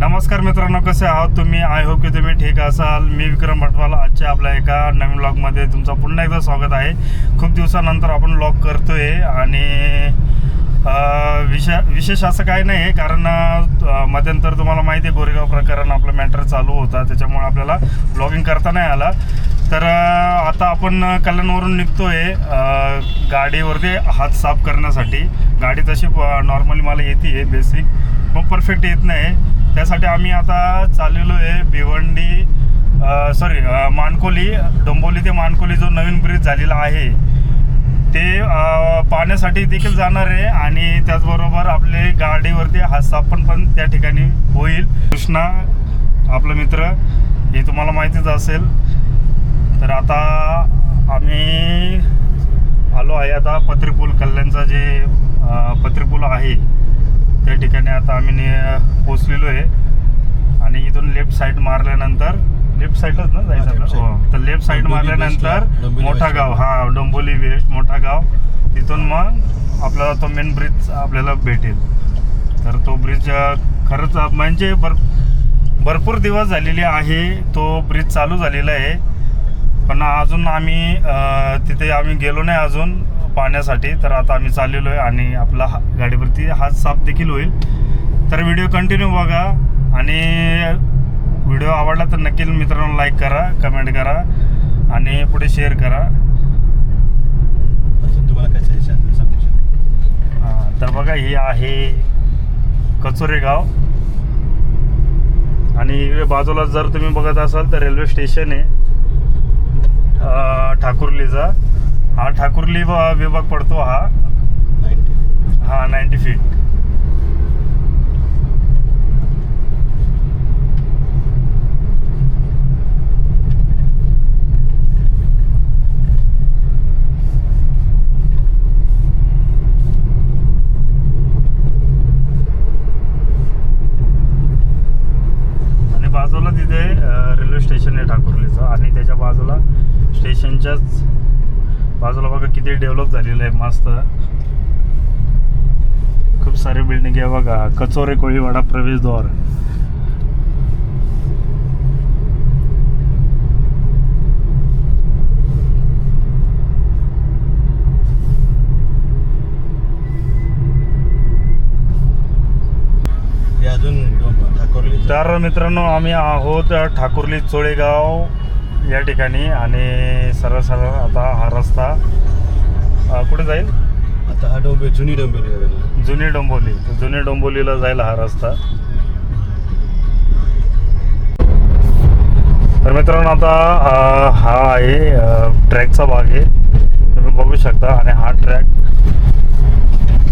नमस्कार मित्रांनो कसे आहात तुम्ही? आय होप की तुम्ही ठीक असाल. मी विक्रम भटवाल. आजच्या आपल्या एका नवीन ब्लॉगमध्ये तुमचं पुन्हा एकदा स्वागत आहे. खूप दिवसानंतर आपण ब्लॉग करतोय आणि विशे विशेष असं काही नाही आहे कारण मध्यंतर तुम्हाला माहिती आहे गोरेगाव प्रकरण आपलं मॅटर चालू होता. त्याच्यामुळे आपल्याला ब्लॉगिंग करता नाही आला. तर आता आपण कल्याणवरून निघतोय आहे गाडीवरती हात साफ करण्यासाठी. गाडी तशी नॉर्मली मला येते आहे बेसिक मग परफेक्ट येत नाही. त्यासाठी आम्ही आता चाललेलो आहे भिवंडी सॉरी मानकोली डोंबोली ते मानकोली जो नवीन ब्रिज झालेला आहे ते पाहण्यासाठी देखील जाणार आहे आणि त्याचबरोबर आपले गाडीवरती हात पण पण त्या ठिकाणी होईल. कृष्णा आपला मित्र हे तुम्हाला माहितीच असेल. तर आता आम्ही आलो आहे आता पत्रीपूल कल्याणचा जे अ, पत्रीपूल आहे त्या ठिकाणी आता आम्ही ने- पोचलेलो आहे. आणि इथून लेफ्ट साईड मारल्यानंतर लेफ्ट साईडलाच ना जायचं आपलं? हो. तर लेफ्ट साईड मारल्यानंतर मोठा. गाव. हा डोंबोली वेस्ट मोठा गाव. तिथून मग आपल्याला तो मेन ब्रिज आपल्याला भेटेल. तर तो ब्रिज खरंच म्हणजे भर भरपूर दिवस झालेले आहे. तो ब्रिज चालू झालेला आहे. पण अजून आम्ही तिथे आम्ही गेलो नाही अजून. पाहण्यासाठी तर आता आम्ही चाललेलो आहे आणि आपला हा- गाडीवरती हात साफ देखील होईल. तर व्हिडिओ कंटिन्यू बघा आणि व्हिडिओ आवडला तर नक्की मित्रांनो लाईक करा कमेंट करा आणि पुढे शेअर करा. तुम्हाला हा, तर बघा हे आहे कचोरे गाव. आणि बाजूला जर तुम्ही बघत असाल तर रेल्वे स्टेशन आहे ठाकुर्लीचा हा ठाकुर्ली व- विभाग पडतो हा. हा नाईन्टी फीट आणि बाजूला तिथे रेल्वे स्टेशन आहे ठाकुर्लीचं. आणि त्याच्या बाजूला स्टेशनच्याच बाजूला बघा किती डेव्हलप झालेलं आहे मस्त. खूप सारे बिल्डिंग आहे बघा. कचोरे कोळीवाडा प्रवेशद्वार. तर मित्रांनो आम्ही आहोत ठाकुर्ली चोळेगाव. या ठिकाणी आणि सरळ सरळ आता हा रस्ता कुठे जाईल? आता हा डोंबे जुनी डोंबिवली. जुनी डोंबोली जुनी डोंबोलीला जाईल हा रस्ता. तर मित्रांनो आता हा आहे ट्रॅकचा भाग आहे. तुम्ही बघू शकता. आणि हा ट्रॅक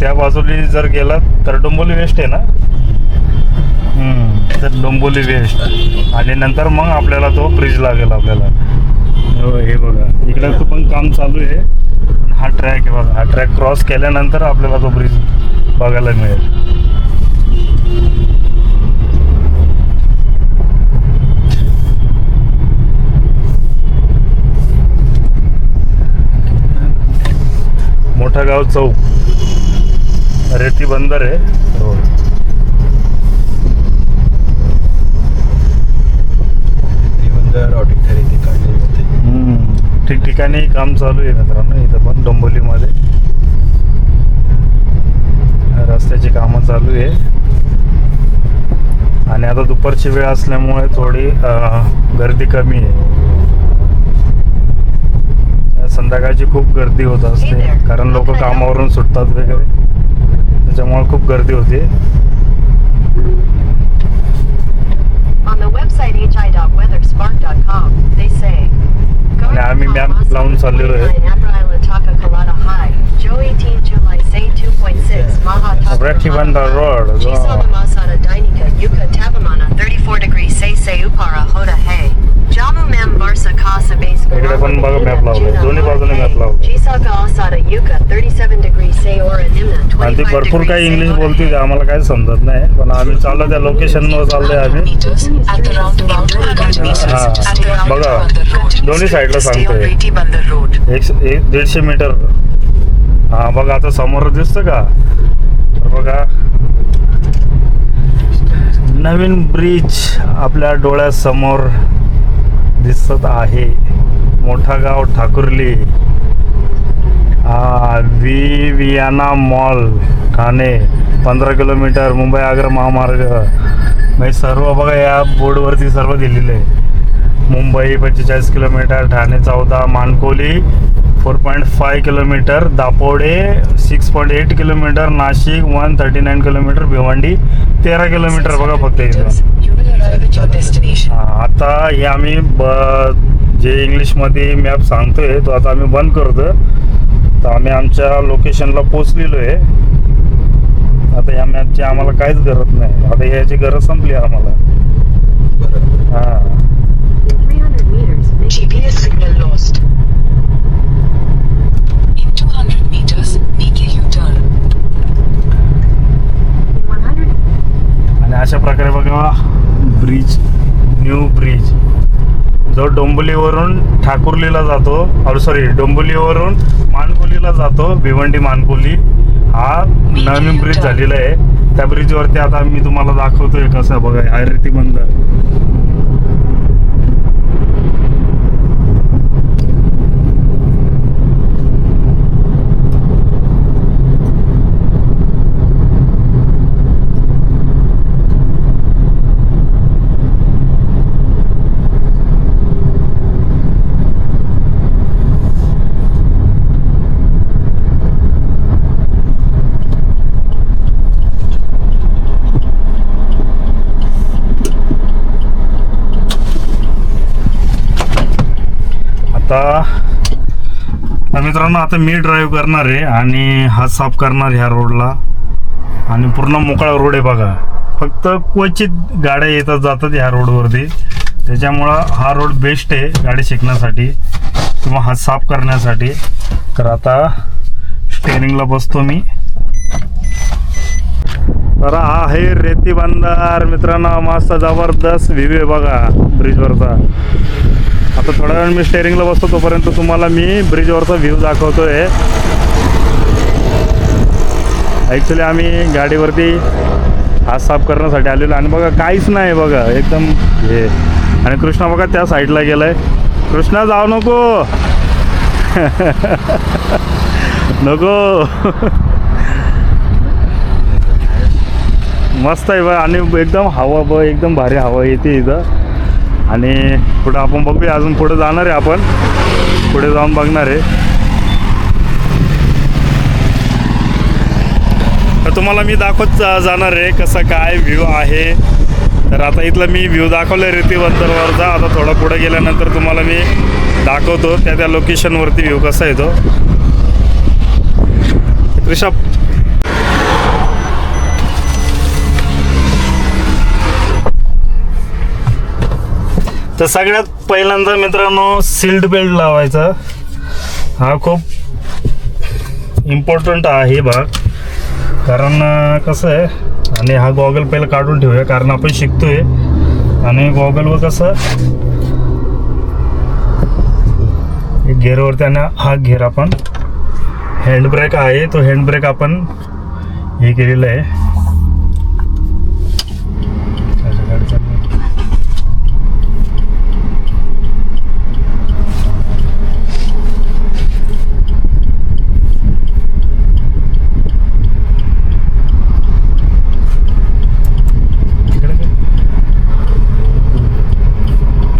त्या बाजूने जर गेलात तर डोंबोली वेस्ट आहे ना? तर डोंबोली वेस्ट. आणि नंतर मग आपल्याला तो ब्रिज लागेल आपल्याला. हो, हे बघा. इकडं पण काम चालू आहे. हा ट्रॅक आहे बघा. हा ट्रॅक क्रॉस केल्यानंतर आपल्याला तो ब्रिज बघायला मिळेल. मोठा गाव चौक. रेती बंदर आहे. हो. रोड निबंधर ऑडिट खरेदी काढले होते. ठिकठिकाणी काम चालू आहे मित्रांनो इथं पण डोंबोलीमध्ये रस्त्याची कामं चालू आहे. आणि आता दुपारची वेळ असल्यामुळे थोडी गर्दी कमी आहे. संध्याकाळची खूप गर्दी होत असते कारण लोक कामावरून सुटतात वगैरे. त्याच्यामुळे खूप गर्दी होते. www.weathersmart.com. They say. Nah, I mean, I'm blown salute. Already went the Yuka So. 34 degrees, say say upara hoda hey. आणि ती भरपूर काही इंग्लिश बोलते आम्हाला काही समजत नाही. पण आम्ही चाललो त्या लोकेशन वर चाललोय आम्ही. बघा दोन्ही साईडला सांगतोय. एक दीडशे मीटर. हा बघा आता समोर दिसत का? बघा. नवीन ब्रिज आपल्या डोळ्यासमोर. दिसत आहे. मोठा गाव ठाकुर्ली. हा वियाना मॉल ठाणे. पंधरा किलोमीटर मुंबई आग्रा महामार्ग. म्हणजे सर्व बघा या बोर्डवरती सर्व दिलेलं आहे. मुंबई पंचेचाळीस किलोमीटर ठाणे चौदा Mankoli four point five kilometre Dapode six point eight kilometre Nashik one thirty nine kilometre Bhiwandi तेरा किलोमीटर बघा फक्त इथं. आता हे आम्ही ब जे इंग्लिशमध्ये मॅप सांगतोय तो आता आम्ही बंद करतो तर आम्ही आमच्या लोकेशनला पोचलेलो आहे. आता या मॅपची आम्हाला काहीच गरज नाही. आता याची गरज संपली आम्हाला. हां. 300 meters, make GPS signal lost. In 200 meters, make a U-turn. 100 आणि अशा प्रकारे बघा ब्रिज न्यू ब्रिज. जो डोंबिवलीवरून ठाकुर्लीला जातो सॉरी डोंबिवलीवरून मानकोलीला जातो भिवंडी मानकोली. हा नवीन ब्रिज झालेला आहे. त्या ब्रिजवरती आता मी तुम्हाला दाखवतोय कसं बघा हा रेती बंदर आता तर मित्रांनो आता मी ड्राईव्ह करणार आहे आणि हात साफ करणार ह्या रोडला आणि पूर्ण मोकळा रोड आहे बघा. फक्त क्वचित गाड्या येतात जातात ह्या रोडवरती त्याच्यामुळं हा रोड बेस्ट आहे गाडी शिकण्यासाठी किंवा हात साफ करण्यासाठी. तर आता स्टेअरिंगला बसतो मी. तर हा आहे रेती बंदर मित्रांनो मस्त जबरदस्त व्ह्यू आहे बघा ब्रिजवरचा आता थोड्या वेळ मी स्टेअरिंगला बसतो तोपर्यंत तुम्हाला मी ब्रिजवरचा व्ह्यू दाखवतोय. ॲक्च्युली आम्ही गाडीवरती हात साफ करण्यासाठी आलेलो आणि बघा काहीच नाही बघा एकदम हे. आणि कृष्णा बघा त्या साईडला गेलाय. कृष्णा जाऊ नको. नको. मस्त आहे बा आणि एकदम हवा ब एकदम भारी हवा येते इथं. आणि पुढं आपण बघूया अजून पुढे जाणार आहे आपण. पुढे जाऊन बघणार आहे. तर तुम्हाला मी दाखवत जा- जाणार आहे कसं काय व्ह्यू आहे. तर आता इथलं मी व्ह्यू दाखवलं रेतीबंदरवरचा आता थोडा पुढे गेल्यानंतर तुम्हाला मी दाखवतो त्या त्या लोकेशनवरती व्ह्यू कसा येतो. कृषा तर सगळ्यात पहिल्यांदा मित्रांनो सील्ड बेल्ट लावायचा. हा खूप इम्पॉर्टंट आहे भाग. कारण कसं आहे आणि हा गॉगल पहिला काढून ठेवूया कारण आपण शिकतोय. आणि गॉगलवर कसं एक घेरवरती आणि हा घेर आपण हँडब्रेक आहे तो हँडब्रेक आपण हे केलेलं आहे अच्छा, गाडी चालली. इकडे काय?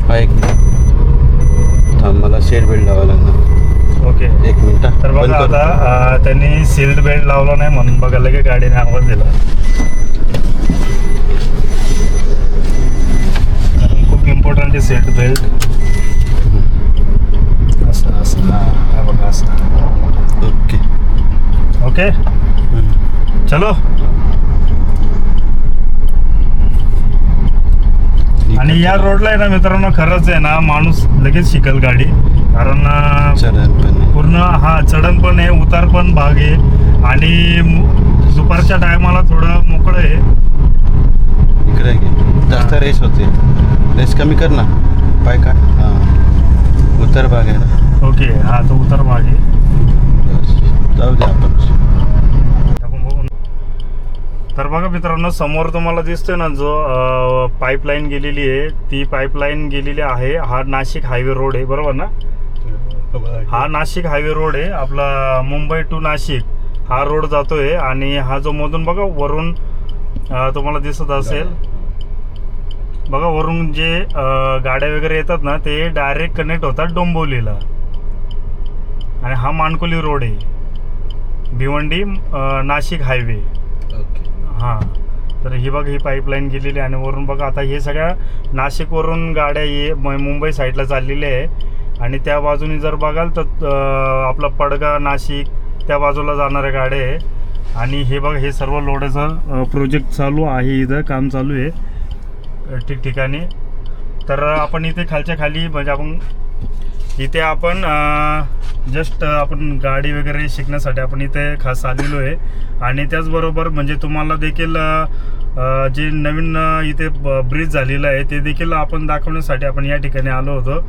हा एक थांब मला शेअर बेल्ट लावा लागणार ओके एक मिनिट हा. तर बंद बघा करतो. आता सील्ड बेल्ट लावला नाही म्हणून बघा लगे गाडीने आवाज दिला. खूप इम्पॉर्टंट आहे सीट बेल्ट. असं असं हा, बघा असं. ओके. ओके. चलो. आणि या रोडला आहे ना मित्रांनो खरंच आहे ना माणूस लगेच शिकल गाडी. कारण. पूर्ण हा चढण पण आहे उतार पण भाग आहे. आणि दुपारच्या टायमाला थोडं मोकळं आहे. इकडे जास्त रेस होते. रेस कमी कर ना. पाय काढ. हां. उत्तर भाग आहे ना. ओके. हा तो उतार भाग आहे. जाऊ दे आपण. तर बघा मित्रांनो समोर तुम्हाला दिसतोय ना जो पाईपलाईन गेलेली आहे. ती पाईपलाईन गेलेली आहे. हा नाशिक हायवे रोड आहे. बरोबर ना? हा नाशिक हायवे रोड आहे. आपला मुंबई टू नाशिक हा रोड जातोय आणि हा जो मधून बघा वरून तुम्हाला दिसत असेल. बघा वरून जे गाड्या वगैरे येतात ना ते डायरेक्ट कनेक्ट होतात डोंबिवलीला. आणि हा मानकोली रोड आहे. भिवंडी नाशिक हायवे. हां. तर ही बघा ही पाईपलाईन गेलेली आहे आणि वरून बघा आता हे सगळ्या नाशिकवरून गाड्या ये मुंबई साईडला चाललेल्या आहे. आणि त्या बाजूने जर बघाल तर आपला पडगा नाशिक त्या बाजूला जाणाऱ्या गाड्या आहे. आणि हे बघा हे सर्व लोड्याचं प्रोजेक्ट चालू आहे इथं काम चालू आहे ठिकठिकाणी. तर आपण इथे खालच्या खाली म्हणजे आपण इथे आपण जस्ट आपण गाडी वगैरे शिकण्यासाठी आपण इथे खास आलेलो आहे. आणि त्याचबरोबर म्हणजे तुम्हाला देखील जे नवीन इथे ब्रिज झालेलं आहे ते देखील आपण दाखवण्यासाठी आपण या ठिकाणी आलो होतो.